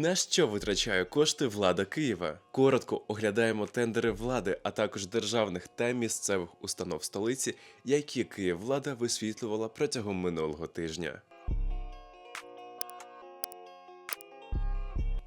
На що витрачає кошти влада Києва? Коротко оглядаємо тендери влади, а також державних та місцевих установ столиці, які Київвлада висвітлювала протягом минулого тижня.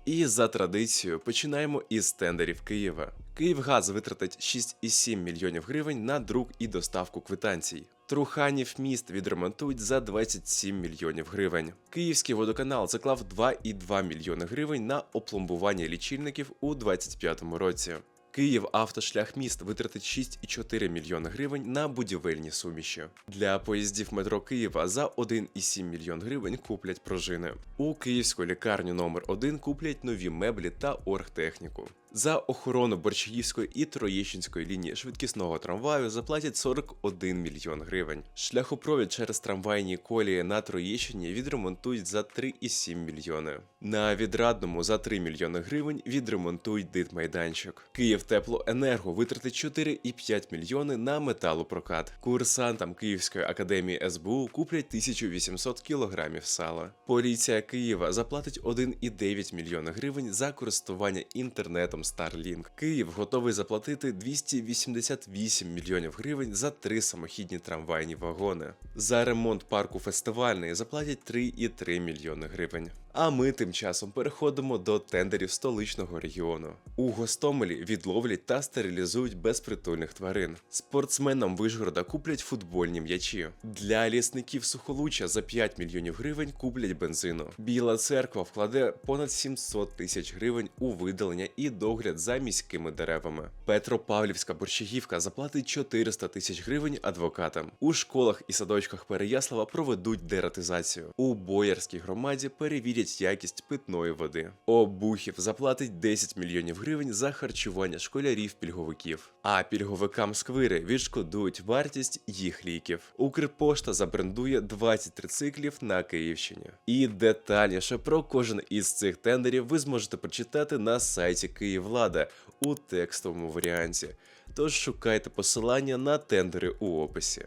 І за традицією починаємо із тендерів Києва. Київгаз витратить 6,7 мільйонів гривень на друк і доставку квитанцій. Труханів міст відремонтують за 27 мільйонів гривень. Київський водоканал заклав 2,2 мільйони гривень на опломбування лічильників у 2025 році. Київ автошлях міст витратить 6,4 мільйони гривень на будівельні суміші. Для поїздів метро Києва за 1,7 мільйон гривень куплять пружини. У київську лікарню номер 1 куплять нові меблі та оргтехніку. За охорону Борчагівської і Троєщинської лінії швидкісного трамваю заплатять 41 мільйон гривень. Шляхопровід через трамвайні колії на Троєщині відремонтують за 3,7 мільйони. На відрадному за 3 мільйони гривень відремонтують дитмайданчик. Київ Теплоенерго витратить 4,5 мільйони на металопрокат. Курсантам Київської академії СБУ куплять 1800 кілограмів сала. Поліція Києва заплатить 1,9 мільйона гривень за користування інтернетом Starlink. Київ готовий заплатити 288 мільйонів гривень за три самохідні трамвайні вагони. За ремонт парку фестивальний заплатять 3,3 мільйони гривень. А ми тим часом переходимо до тендерів столичного регіону. У Гостомелі відловлять та стерилізують безпритульних тварин. Спортсменам Вишгорода куплять футбольні м'ячі. Для лісників Сухолуччя за 5 мільйонів гривень куплять бензину. Біла церква вкладе понад 700 тисяч гривень у видалення і догляд за міськими деревами. Петропавлівська борщагівка заплатить 400 тисяч гривень адвокатам. У школах і садочках Переяслава проведуть дератизацію. У Боярській громаді перевірять якість питної води. Обухів заплатить 10 мільйонів гривень за харчування школярів-пільговиків. А пільговикам сквири відшкодують вартість їх ліків. Укрпошта забрендує 20 трициклів на Київщині. І детальніше про кожен із цих тендерів ви зможете прочитати на сайті Київлада у текстовому варіанті. Тож шукайте посилання на тендери у описі.